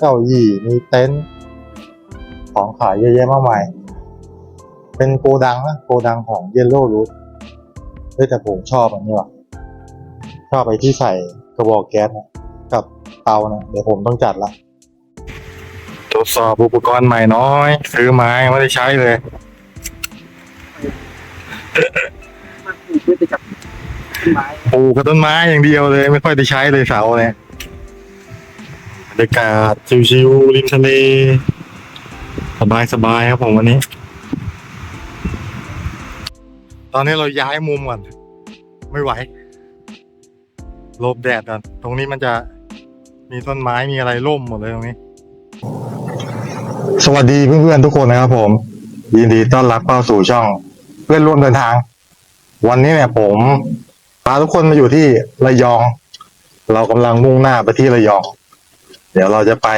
เก้าอี้มีเต็นท์ของขายเยอะแยะมากมาย เป็นโกดังนะโกดังของเยลโล่รูทเฮ้ยแต่ผมชอบอันนี้ว่ะชอบไปที่ใส่กระบอกแก๊สนะกับเตานะเดี๋ยวผมต้องจัดละตรวจสอบอุปกรณ์ใหม่น้อย ซื้อไม้ไม่ได้ใช้เลยมันปลูกด้วยไปกับต้นไม้ปลูกกับต้นไม้อย่างเดียวเลย ไม่ค่อยได้ใช้เลยเสาเนี่ย บรรยากาศชิวๆริมทะเล สบายๆครับผมวันนี้ ตอนนี้เราย้ายมุมก่อนไม่ไหวลบแดดก่อนตรงนี้มันจะมีต้นไม้มีอะไรร่มหมดเลยตรงนี้ สวัสดีเพื่อนๆทุกคนนะครับผม ยินดีต้อนรับเข้าสู่ช่อง เพื่อนร่วมเดินทาง วันนี้เนี่ยผมพาทุกคนมาอยู่ที่ระยอง เรากำลังมุ่งหน้าไปที่ระยอง เดี๋ยวเราจะไป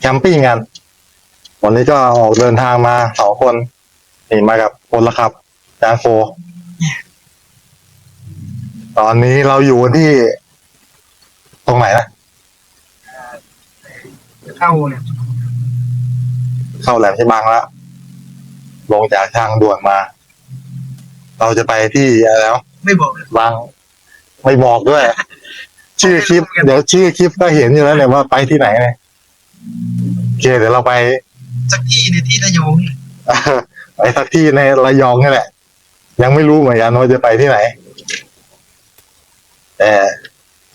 แคมปิ้งกัน วันนี้ก็ออกเดินทางมาสองคน นี่มากับคนละครับจางโฟ ตอนนี้เราอยู่กันที่ ตรงไหนนะ เข้าเนี่ย เข้าแหลมฉบังแล้ว ลงจากทางด่วนมา เราจะไปที่อะไรแล้ว ไม่บอกเลยบาง ไม่บอกด้วย ชื่อคลิป เดี๋ยวชื่อคลิปก็เห็นอยู่แล้วเนี่ยว่าไปที่ไหนเนี่ยโอเคเดี๋ยวเราไปสักที่ในที่ระยองเนี่ยไปสักที่ในระยองนี่แหละ ยังไม่รู้เหมือนกันว่าจะไปที่ไหน แต่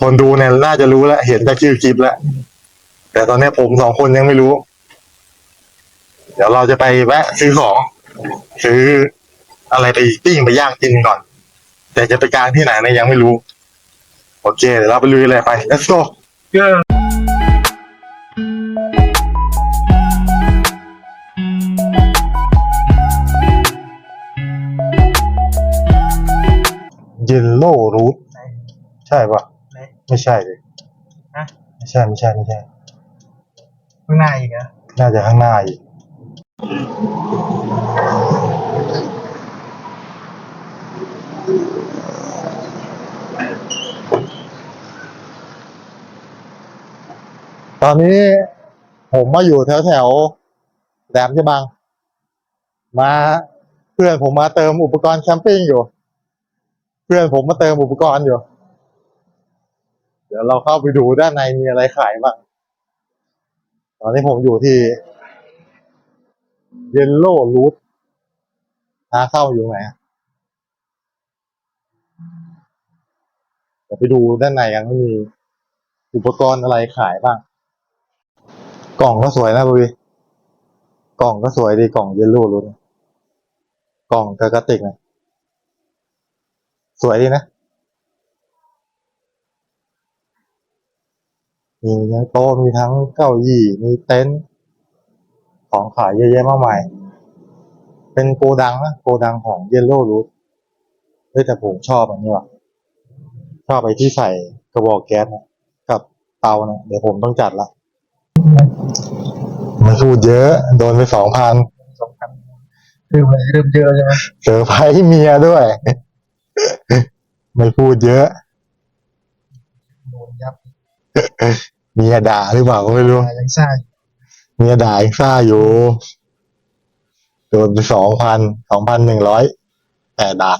คนดูเนี่ยน่าจะรู้แล้วเห็นจากชื่อคลิปแล้วแต่ตอนนี้ผมสองคนยังไม่รู้ เดี๋ยวเราจะไปแวะซื้อของซื้ออะไรไปปิ้งไปย่างกินก่อน แต่จะไปกลางที่ไหนเนี่ยยังไม่รู้ โอเคเดี๋ยวเราไปลุยเลยไป let's go ก็เยลโล่รูทใช่ปะไหน ไม่ใช่เลยฮะ ไม่ใช่ไม่ใช่ไม่ใช่ ข้างหน้าอีกเหรอน่าจะข้างหน้าอีก ตอนนี้ผมมาอยู่แถวแถวแหลมฉบัง มาเพื่อนผมมาเติมอุปกรณ์แคมปิ้งอยู่ เพื่อนผมมาเติมอุปกรณ์อยู่ เดี๋ยวเราเข้าไปดูด้านในมีอะไรขายบ้างตอนนี้ผมอยู่ที่เยลโล่รูททาเข้าอยู่ไหนอะเดี๋ยวไปดูด้านในกันว่ามีอุปกรณ์อะไรขายบ้าง กล่องก็สวยนะบุยกล่องก็สวยดีกล่องเยลโล่รูทกล่องกระกติกนะสวยดีนะมีทั้งโต๊ะมีทั้งเก้าอี้มีเต็นท์ของขายเยอะแยะมากมาย เป็นโกดังนะโกดังของเยลโล่รูทเฮ้ยแต่ผมชอบอันนี้ว่ะชอบไปที่ใส่กระบอกแก๊สนะกับเตานะเดี๋ยวผมต้องจัดละ ไม่พูดเยอะ โดนไปสองพันสองพันคือมันเริ่มเยอะใช่ไหมเซอร์ไพรส์เมียด้วย ไม่พูดเยอะโดนยับเมียด่าหรือเปล่าก็ไม่รู้มายังซ่าอยู่เมียด่าอีกซ่าอยู่ โดนไปสองพันสองพันหนึ่งร้อยแปดบา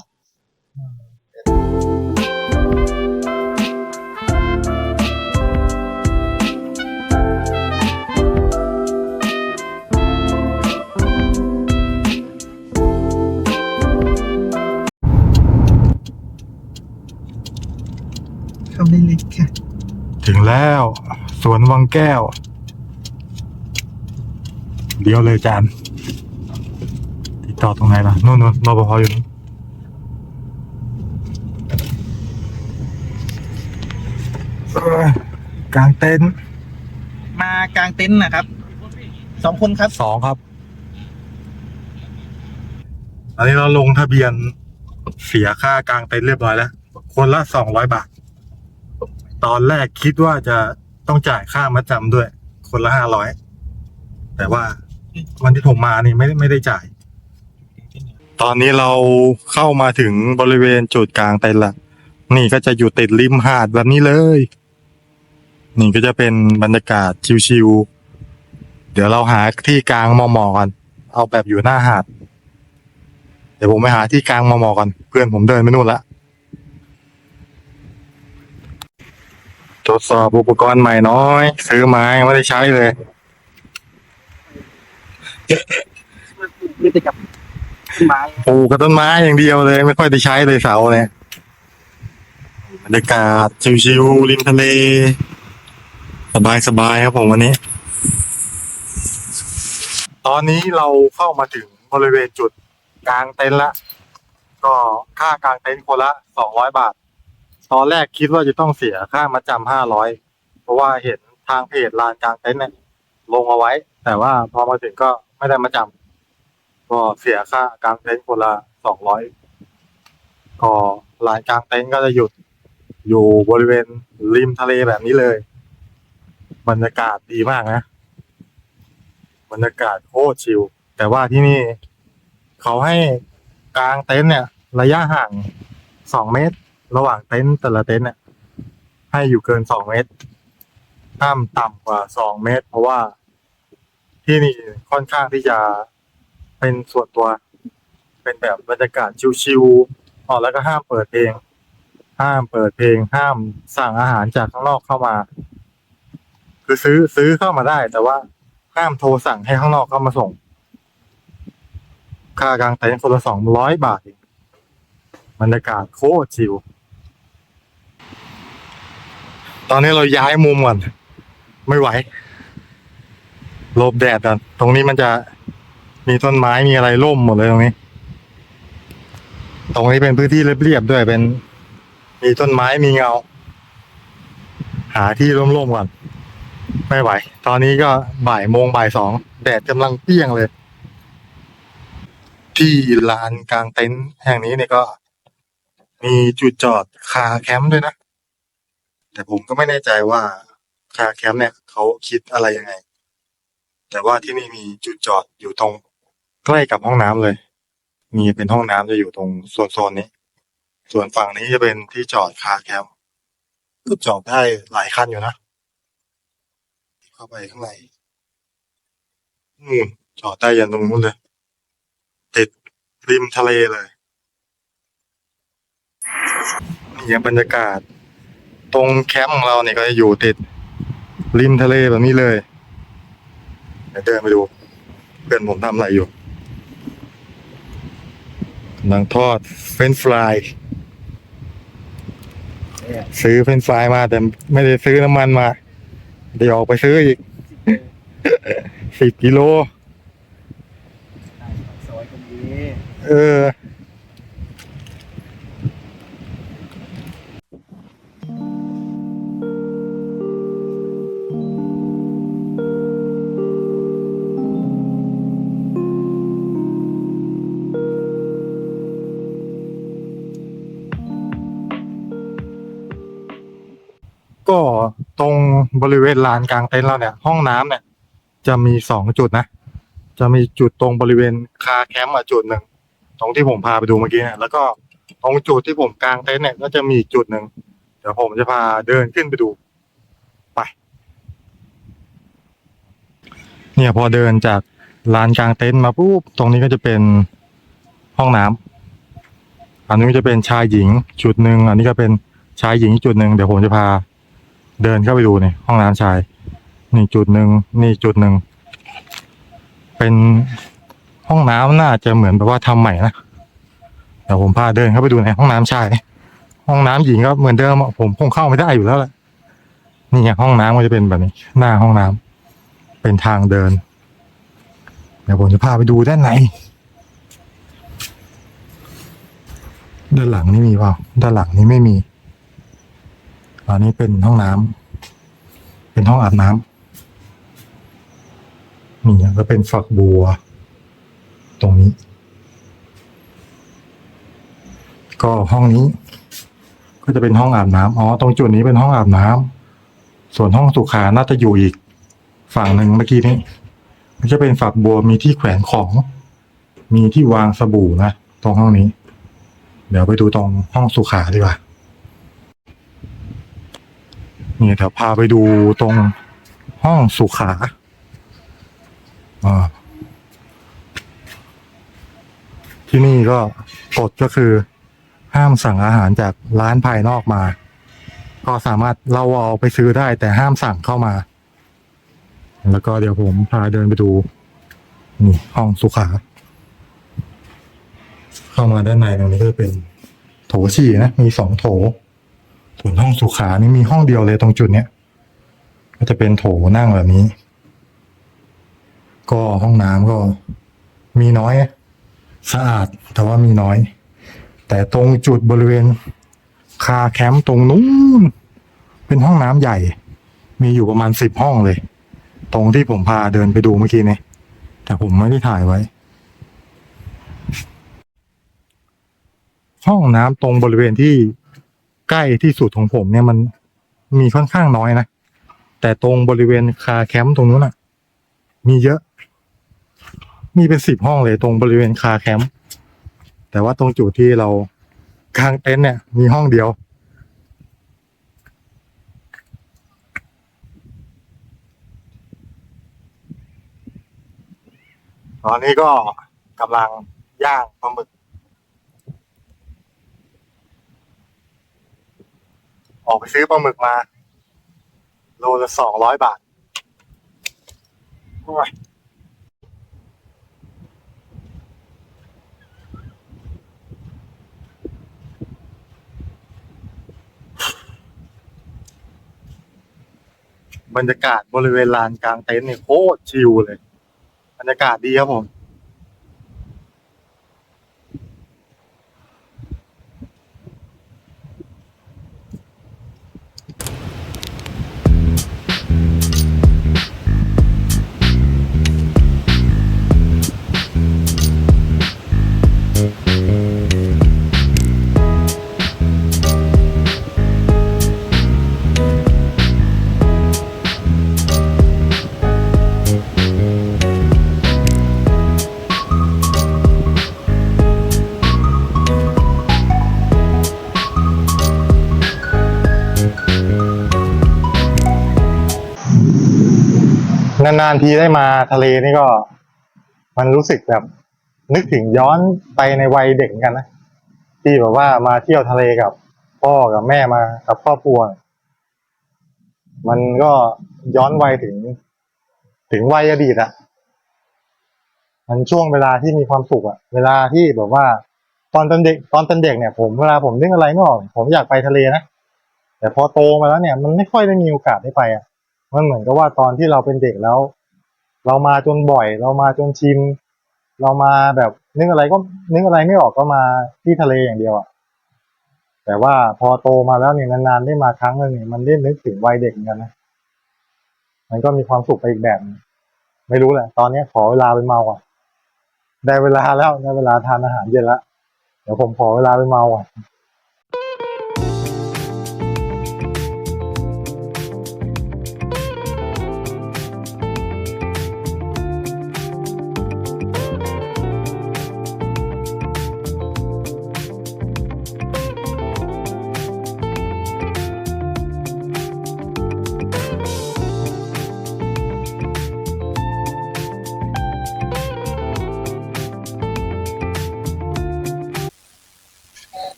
ทเข้าได้เล็กค่ะ ถึงแล้ว สวนวังแก้ว เดี๋ยวเลยจานติดต่อตรงไหนล่ะนู่นนู่นรปภอยู่นี่เอ้ยกลางเต็นท์มากลางเต็นท์นะครับสองคนครับสองครับ อันนี้เราลงทะเบียนเสียค่ากลางเต็นท์เรียบร้อยแล้ว คนละสองร้อยบาท ตอนแรกคิดว่าจะต้องจ่ายค่ามาจำด้วย คนละห้าร้อยแต่ว่าวันที่ผมมานี่ไม่ไม่ได้จ่าย ตอนนี้เราเข้ามาถึงบริเวณจุดกลางเต็นท์ละนี่ก็จะอยู่ติดริมหาดแบบนี้เลย นี่ก็จะเป็นบรรยากาศชิวๆเดี๋ยวเราหาที่กลางมอๆกันเอาแบบอยู่หน้าหาด เดี๋ยวผมไปหาที่กลางมอๆกันเพื่อนผมเดินไปนู่นละ ทดสอบอุปกรณ์ใหม่น้อย ซื้อมายังไม่ได้ใช้เลยยึดติดกับต้นไม้ปลูกกับต้นไม้อย่างเดียวเลย ไม่ค่อยได้ใช้เลยเสาเนี่ยบรรยากาศชิวๆริมทะเล สบายๆครับผมวันนี้ ตอนนี้เราเข้ามาถึงบริเวณจุดกลางเต็นท์ละ ก็ค่ากลางเต็นท์คนละสองร้อยบาท ตอนแรกคิดว่าจะต้องเสียค่ามาจำห้าร้อยเพราะว่าเห็นทางเพจลานกลางเต็นท์เนี่ยลงเอาไว้ แต่ว่าพอมาถึงก็ไม่ได้มาจำก็เสียค่ากลางเต็นท์คนละสองร้อยก็ลานกลางเต็นท์ก็จะหยุดอยู่บริเวณริมทะเลแบบนี้เลย บรรยากาศดีมากนะบรรยากาศโคตรชิลแต่ว่าที่นี่ เขาให้กลางเต็นท์เนี่ย ระยะห่างสองเมตร ระหว่างเต็นท์แต่ละเต็นท์เนี่ยให้อยู่เกินสองเมตรห้ามต่ำกว่าสองเมตร เพราะว่าที่นี่ค่อนข้างที่จะเป็นส่วนตัว เป็นแบบบรรยากาศชิวๆอ๋อแล้วก็ห้ามเปิดเพลง ห้ามเปิดเพลง ห้ามสั่งอาหารจากข้างนอกเข้ามา คือซื้อซื้อเข้ามาได้ แต่ว่าห้ามโทรสั่งให้ข้างนอกเข้ามาส่ง ค่ากลางเต็นท์คนละสองร้อยบาทเองบรรยากาศโคตรชิว ตอนนี้เราย้ายมุมก่อนไม่ไหวหลบแดดก่อนตรงนี้มันจะมีต้นไม้มีอะไรร่มหมดเลยตรงนี้ ตรงนี้เป็นพื้นที่เรียบๆด้วยเป็น มีต้นไม้มีเงา หาที่ร่มๆก่อนไม่ไหว ตอนนี้ก็บ่ายโมงบ่ายสองแดดกำลังเปี้ยงเลย ที่ลานกลางเต็นท์แห่งนี้เนี่ยก็ มีจุดจอดคาแคมป์ด้วยนะ แต่ผมก็ไม่แน่ใจว่าคาแคมป์เนี่ยเขาคิดอะไรยังไง แต่ว่าที่นี่มีจุดจอดอยู่ตรงใกล้กับห้องน้ำเลย มีเป็นห้องน้ำจะอยู่ตรงโซนโซนนี้ ส่วนฝั่งนี้จะเป็นที่จอดคาแคมป์ก็จอดได้หลายคันอยู่นะ เข้าไปข้างในนู่นจอดได้ยันตรงนู้นเลย ติดริมทะเลเลยนี่ยังบรรยากาศ ตรงแคมป์ของเราเนี่ยก็จะอยู่ติดริมทะเลแบบนี้เลยเดี๋ยวเดินไปดู เพื่อนผมทำอะไรอยู่กำลังทอดเฟรนช์ฟราย ซื้อเฟรนช์ฟรายมาแต่ไม่ได้ซื้อน้ำมันมาเดี๋ยวออกไปซื้ออีก สิบกิโล ซอยตรงนี้เออ ก็ตรงบริเวณลานกลางเต็นท์เราเนี่ย ห้องน้ำเนี่ย จะมีสองจุดนะ จะมีจุดตรงบริเวณคาแคมป์อะจุดหนึ่งตรงที่ผมพาไปดูเมื่อกี้เนี่ยแล้วก็ตรงจุดที่ผมกางเต็นท์เนี่ยก็จะมีอีกจุดหนึ่งเดี๋ยวผมจะพาเดินขึ้นไปดู ไป เนี่ยพอเดินจากลานกลางเต็นท์มาปุ๊บตรงนี้ก็จะเป็นห้องน้ำอันนี้จะเป็นชายหญิงจุดหนึ่งอันนี้ก็เป็นชายหญิงจุดหนึ่งเดี๋ยวผมจะพา เดินเข้าไปดูเนี่ยห้องน้ำชาย นี่จุดหนึ่งนี่จุดหนึ่งเป็นห้องน้ำน่าจะเหมือนแบบว่าทำใหม่นะเดี๋ยวผมพาเดินเข้าไปดูในห้องน้ำชาย ห้องน้ำหญิงก็เหมือนเดิมผมคงเข้าไม่ได้อยู่แล้วแหละนี่ไงห้องน้ำก็จะเป็นแบบนี้ หน้าห้องน้ำเป็นทางเดิน เดี๋ยวผมจะพาไปดูด้านในด้านหลังนี่มีเปล่าด้านหลังนี้ไม่มี อันนี้เป็นห้องน้ำเป็นห้องอาบน้ำนี่ก็เป็นฝักบัว ตรงนี้ ก็ห้องนี้ ก็จะเป็นห้องอาบน้ำอ๋อตรงจุดนี้เป็นห้องอาบน้ำส่วนห้องสุขาน่าจะอยู่อีก ฝั่งหนึ่งเมื่อกี้นี้มันจะเป็นฝักบัวมีที่แขวนของ มีที่วางสบู่นะตรงห้องนี้ เดี๋ยวไปดูตรงห้องสุขาดีกว่า นี่เดี๋ยวพาไปดูตรงห้องสุขาอที่นี่ก็กฎก็คือห้ามสั่งอาหารจากร้านภายนอกมา ก็สามารถเราเอาไปซื้อได้ แต่ห้ามสั่งเข้ามา แล้วก็เดี๋ยวผมพาเดินไปดูนี่ห้องสุขา เข้ามาด้านในตรงนี้ก็เป็นโถฉี่นะ มีสองโถ ส่วนห้องสุขานี่มีห้องเดียวเลยตรงจุดเนี้ยก็จะเป็นโถนั่งแบบนี้ ก็ห้องน้ำก็ มีน้อย สะอาดแต่ว่ามีน้อย แต่ตรงจุดบริเวณ คาแคมป์ตรงนู้นเป็นห้องน้ำใหญ่ มีอยู่ประมาณสิบห้องเลย ตรงที่ผมพาเดินไปดูเมื่อกี้นี้แต่ผมไม่ได้ถ่ายไว้ ห้องน้ำตรงบริเวณที่ ใกล้ที่สุดของผมเนี่ยมันมีค่อนข้างน้อยนะ แต่ตรงบริเวณคาแคมป์ตรงนู้นอะมีเยอะ มีเป็นสิบห้องเลยตรงบริเวณคาแคมป์แต่ว่าตรงจุดที่เรากางเต็นท์เนี่ย มีห้องเดียว ตอนนี้ก็กำลังย่างปลาหมึก ออกไปซื้อปลาหมึกมา โลละสองร้อยบาทโอ้ยบรรยากาศบริเวณลานกลางเต็นท์เนี่ยโคตรชิลเลย บรรยากาศดีครับผม นานๆทีได้มาทะเลนี่ก็ มันรู้สึกแบบ นึกถึงย้อนไปในวัยเด็กกันนะที่แบบว่ามาเที่ยวทะเลกับ พ่อกับแม่มากับครอบครัว มันก็ย้อนวัยถึง ถึงวัยอดีตอะมันช่วงเวลาที่มีความสุขอะเวลาที่แบบว่า ตอนเป็นเด็ก ตอนเป็นเด็กเนี่ย ผมเวลาผมนึกอะไรไม่ออกผมอยากไปทะเลนะแต่พอโตมาแล้วเนี่ย มันไม่ค่อยได้มีโอกาสได้ไปอะ มันเหมือนกับว่าตอนที่เราเป็นเด็กแล้ว เรามาจนบ่อย เรามาจนชินเรามาแบบนึกอะไรก็นึกอะไรไม่ออกก็มาที่ทะเลอย่างเดียวอะแต่ว่าพอโตมาแล้วเนี่ยนานๆได้มาครั้งหนึงเนี่ยมันได้นึกถึงวัยเด็กเหมือนกันนะมันก็มีความสุขไปอีกแบบไม่รู้แหละ ตอนนี้ขอเวลาไปเมาอะ ได้เวลาแล้วได้เวลาทานอาหารเย็นแล้วเดี๋ยวผมขอเวลาไปเมาอะ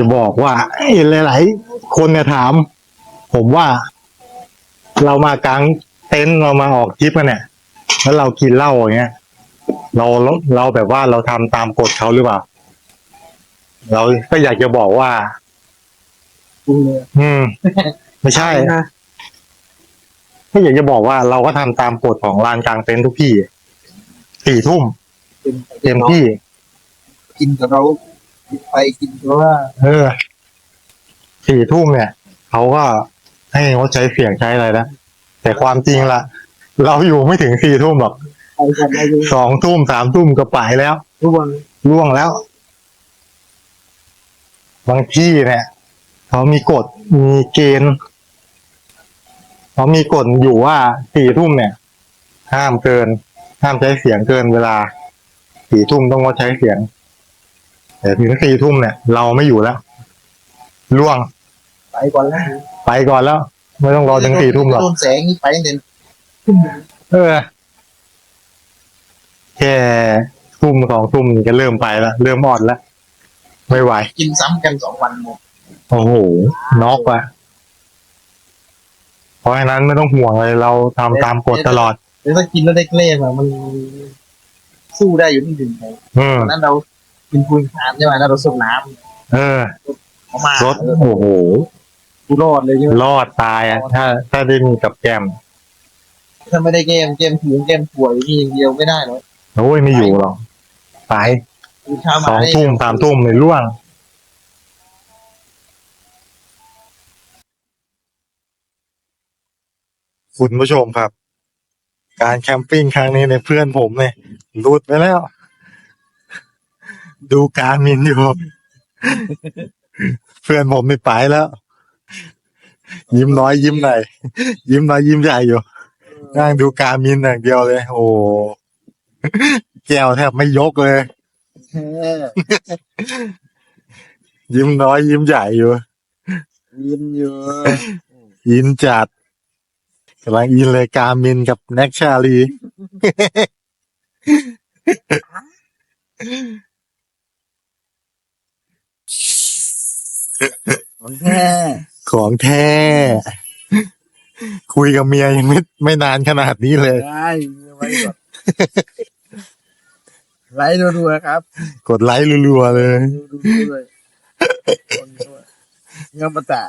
อย่าบอกว่าเห็นหลายๆคนเนี่ยถาม ผมว่า เรามากางเต็นท์เรามาออกทริปกันเนี่ย แล้วเรากินเหล้าอย่างเงี้ยเราเราแบบว่าเราทำตามกฎเขาหรือเปล่า เราก็อยากจะบอกว่า อืม ไม่ใช่ก็อยากจะบอกว่าเราก็ทำตามกฎของลานกลางเต็นท์ทุกที่สี่ทุ่มเต็มที่ กินกับเรา ไปกินเพราะว่า เออสี่ทุ่มเนี่ยเขาก็ให้เขาใช้เสียงใช้อะไรนะแต่ความจริงละเราอยู่ไม่ถึงสี่ทุ่มหรอกไปกันได้เลยสองทุ่มสามทุ่มก็ไปแล้วทุกวันล่วงแล้ว บางที่เนี่ยเขามีกฎมีเกณฑ์เขามีกฎอยู่ว่าสี่ทุ่มเนี่ย ห้ามเกิน ห้ามใช้เสียงเกินเวลาสี่ทุ่มต้องงดใช้เสียง แต่ถึงสี่ทุ่มเนี่ย เราไม่อยู่แล้วล่วง ไปก่อนแล้วไปก่อนแล้ว ไม่ต้องรอถึงสี่ทุ่มหรอกโดนแสงนี่ไปตั้งแต่เออแค่ทุ่มสองทุ่มนี่ก็เริ่มไปแล้วเริ่มอ่อนแล้วไม่ไหว กินซ้ำกันสองวันหมดโอ้โหน็อกว่ะเพราะฉะนั้นไม่ต้องห่วงเลยเราทำตามกฎตลอดแล้วถ้ากินแล้วได้เกล้งอะมันสู้ได้อยู่ที่หนึ่งไงอืมตอนนั้นเรา กินปูนทานใช่ไหมแล้วเราส่งน้เออำเขามารถโอ้โห กูรอดเลยใช่ไหมรอดตายอะ ถ้า ถ้าได้มีกับแกมถ้าไม่ได้เกมเกมผิวเกมป่วยนี่อย่างเดียวไม่ได้หรอกโอ้ยไม่อยู่หรอกตายคือเช้าสมาองนี่ทุ่มสามทุ่มเลยล่วง คุณผู้ชมครับ การแคมปิ้งครั้งนี้ในยเพื่อนผมเนี่ยหลุดไปแล้ว ดูการมินอยู่ เพื่อนผมไม่ไปแล้ว ยิ้มน้อยยิ้มไหนอยยิ้มน้อยยิ้มใหญ่อยู่นั่งดูการมินอย่างเดียวเลย โอ้แก้วแทบไม่ยกเลยเออยิ้มน้อยยิ้มใหญ่อยู่ ยินอยู่อินจัดกำลังอินเลยการมินกับแน็กชาลี ของแท้ของแท้ คุยกับเมียยังไม่ไม่นานขนาดนี้เลย ได้ไว้ก่อนไลค์รัวๆครับกดไลค์รัวๆเลยดูดูด้วยคนด้วยเงาปะตะ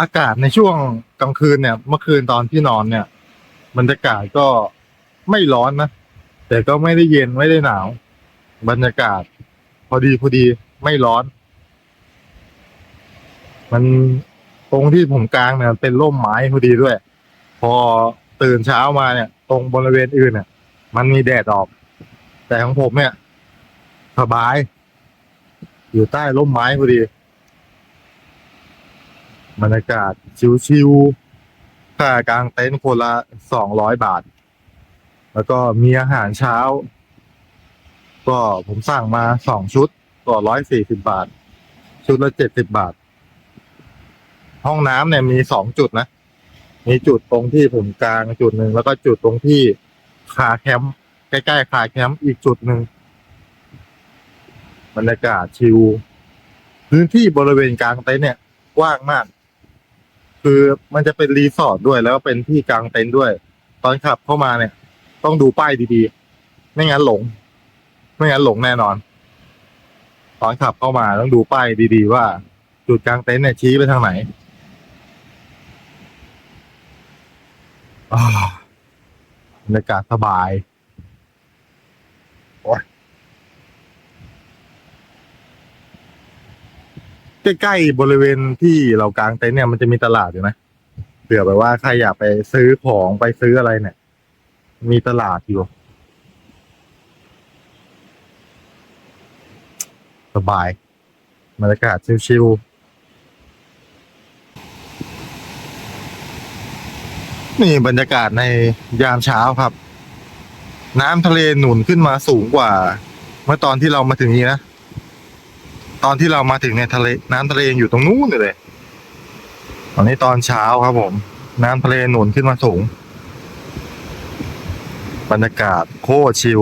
อากาศในช่วงกลางคืนเนี่ย เมื่อคืนตอนที่นอนเนี่ยบรรยากาศก็ไม่ร้อนนะ แต่ก็ไม่ได้เย็นไม่ได้หนาว บรรยากาศ พอดีพอดีไม่ร้อน มันตรงที่ผมกลางเนี่ยเป็นร่มไม้พอดีด้วย พอตื่นเช้ามาเนี่ย ตรงบริเวณอื่นเนี่ย มันมีแดดออก แต่ของผมเนี่ย สบาย อยู่ใต้ร่มไม้พอดี บรรยากาศชิวๆค่ากลางเต็นท์คนละสองร้อยบาท แล้วก็มีอาหารเช้า ก็ผมสั่งมาสองชุดก็ร้อยสี่สิบาท ชุดละเจ็ดสิบาท ห้องน้ำเนี่ยมีสองจุดนะ มีจุดตรงที่ผมกลางจุดหนึ่งแล้วก็จุดตรงที่คาแคมป์ใกล้ๆคาแคมป์อีกจุดหนึ่งบรรยากาศชิวพื้นที่บริเวณกลางเต็นท์เนี่ยกว้างมาก คือมันจะเป็นรีสอร์ทด้วยแล้วก็เป็นที่กลางเต็นท์ด้วย ตอนขับเข้ามาเนี่ย ต้องดูป้ายดีๆ ไม่งั้นหลง ไม่งั้นหลงแน่นอน ตอนขับเข้ามาต้องดูป้ายดีๆ ว่า จุดกลางเต็นท์เนี่ยชี้ไปทางไหนอ่าบรรยากาศสบายโอ้ย ใกล้ๆบริเวณที่เรากางเต็นท์เนี่ยมันจะมีตลาดอยู่นะเผื่อแบบว่าใครอยากไปซื้อของไปซื้ออะไรเนี่ย มีตลาดอยู่ สบายบรรยากาศชิวๆนี่บรรยากาศในยามเช้าครับ น้ำทะเลหนุนขึ้นมาสูงกว่า เมื่อตอนที่เรามาถึงนี้นะ ตอนที่เรามาถึงเนี่ยทะเลน้ำทะเลยังอยู่ตรงนู้นเลย ตอนนี้ตอนเช้าครับผม น้ำทะเลหนุนขึ้นมาสูง บรรยากาศโคตรชิล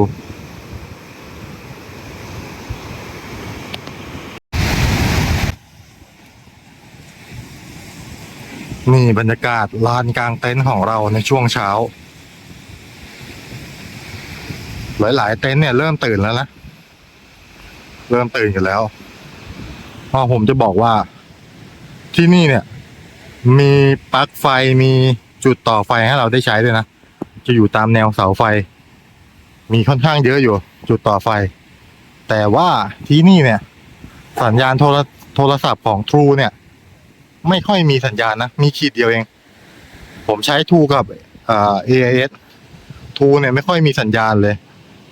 นี่บรรยากาศลานกลางเต็นท์ของเราในช่วงเช้า หลาย ๆ เต็นท์เนี่ยเริ่มตื่นแล้วนะ เริ่มตื่นกันแล้ว พอผมจะบอกว่าที่นี่เนี่ย มีปลั๊กไฟมีจุดต่อไฟให้เราได้ใช้ด้วยนะ จะอยู่ตามแนวเสาไฟ มีค่อนข้างเยอะอยู่ จุดต่อไฟ แต่ว่าที่นี่เนี่ย สัญญาณโทรโทรศัพท์ของ True เนี่ย ไม่ค่อยมีสัญญาณนะ มีขีดเดียวเอง ผมใช้ True กับเอ่อ AIS True เนี่ยไม่ค่อยมีสัญญาณเลย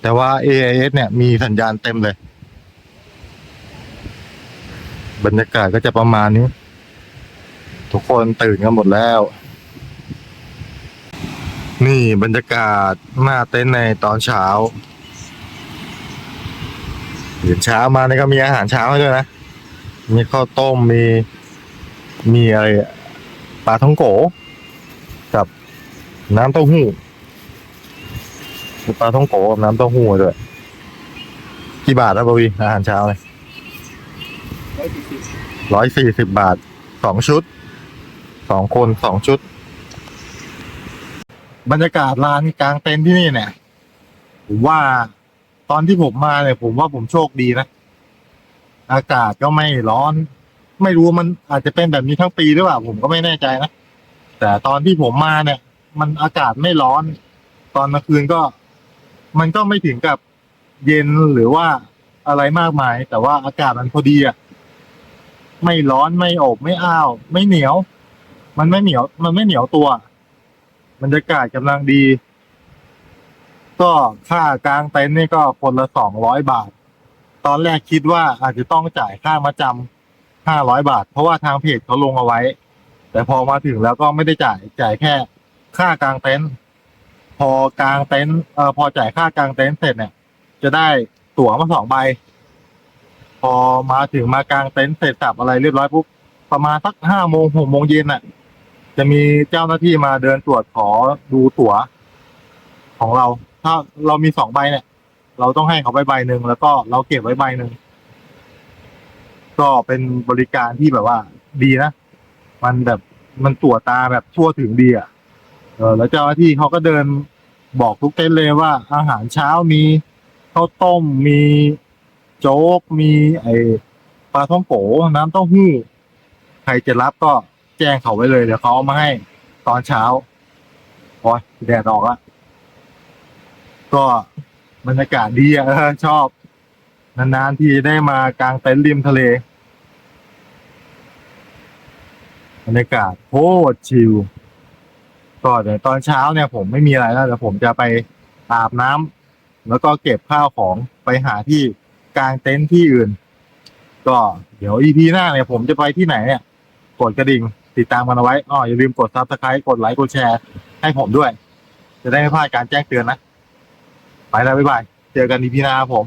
แต่ว่า AIS เนี่ยมีสัญญาณเต็มเลย บรรยากาศก็จะประมาณนี้ ทุกคนตื่นกันหมดแล้ว นี่บรรยากาศหน้าเต็นท์ในตอนเช้าตื่นเช้ามานี่ก็มีอาหารเช้าให้ด้วยนะ มีข้าวต้ม มี มีอะไรปลาท่องโก กับน้ำเต้าหู้ปลาท่องโกกับน้ำเต้าหู้ด้วย กี่บาทนะบวีอาหารเช้าเลย ร้อยสี่สิบบาทสองชุดสองคนสองชุด บรรยากาศลานกลางเต็นท์ที่นี่เนี่ยผมว่าตอนที่ผมมาเนี่ยผมว่าผมโชคดีนะ อากาศก็ไม่ร้อน ไม่รู้มันอาจจะเป็นแบบนี้ทั้งปีหรือเปล่า ผมก็ไม่แน่ใจนะ แต่ตอนที่ผมมาเนี่ย มันอากาศไม่ร้อน ตอนกลางคืนก็ มันก็ไม่ถึงกับเย็นหรือว่าอะไรมากมาย แต่ว่าอากาศมันพอดีอะ ไม่ร้อนไม่อบไม่อ้าว ไม่เหนียว มันไม่เหนียว มันไม่เหนียวตัวบรรยากาศกำลังดี ก็ค่ากลางเต็นท์นี่ก็คนละสองร้อยบาท ตอนแรกคิดว่าอาจจะต้องจ่ายค่ามาจำห้าร้อยบาท เพราะว่าทางเพจเขาลงเอาไว้ แต่พอมาถึงแล้วก็ไม่ได้จ่ายจ่ายแค่ ค่ากลางเต็นท์พอกลางเต็นท์เอ่อพอจ่ายค่ากลางเต็นท์เสร็จเนี่ย จะได้ตั๋วมาสองใบ พอมาถึงมากลางเต็นท์เสร็จสับอะไรเรียบร้อยปุ๊บประมาณสักห้าโมงหกโมงเย็นน่ะ จะมีเจ้าหน้าที่มาเดินตรวจขอดูตั๋ว ของเรา ถ้าเรามีสองใบเนี่ย เราต้องให้เขาใบใบหนึ่งแล้วก็เราเก็บไว้ใบหนึ่งก็เป็นบริการที่แบบว่าดีนะ มันแบบมันตรวจตาแบบทั่วถึงดีอะเออแล้วเจ้าหน้าที่เขาก็เดินบอกทุกเต็นท์เลยว่าอาหารเช้ามีข้าวต้มมี โจ๊ก มีไอปลาท่องโกน้ำเต้าหู้ ใครจะรับก็แจ้งเขาไว้เลย เดี๋ยวเขาเอามาให้ตอนเช้าโอ้ยแดดออกละก็บรรยากาศดีอะชอบ นานๆที่ได้มากลางเต็นท์ริมทะเลบรรยากาศโคตรชิลก็เดี๋ยวตอนเช้าเนี่ยผมไม่มีอะไรแล้วเดี๋ยวผมจะไปอาบน้ำแล้วก็เก็บข้าวของไปหาที่ กลางเต็นท์ที่อื่น ก็เดี๋ยวอีพีหน้าเนี่ยผมจะไปที่ไหนเนี่ย กดกระดิ่ง ติดตามกันเอาไว้อ๋ออย่าลืมกดซับสไครต์กดไลค์กดแชร์ให้ผมด้วย จะได้ไม่พลาดการแจ้งเตือนนะ ไปแล้วบ๊ายบาย เจอกันอีพีหน้าครับผม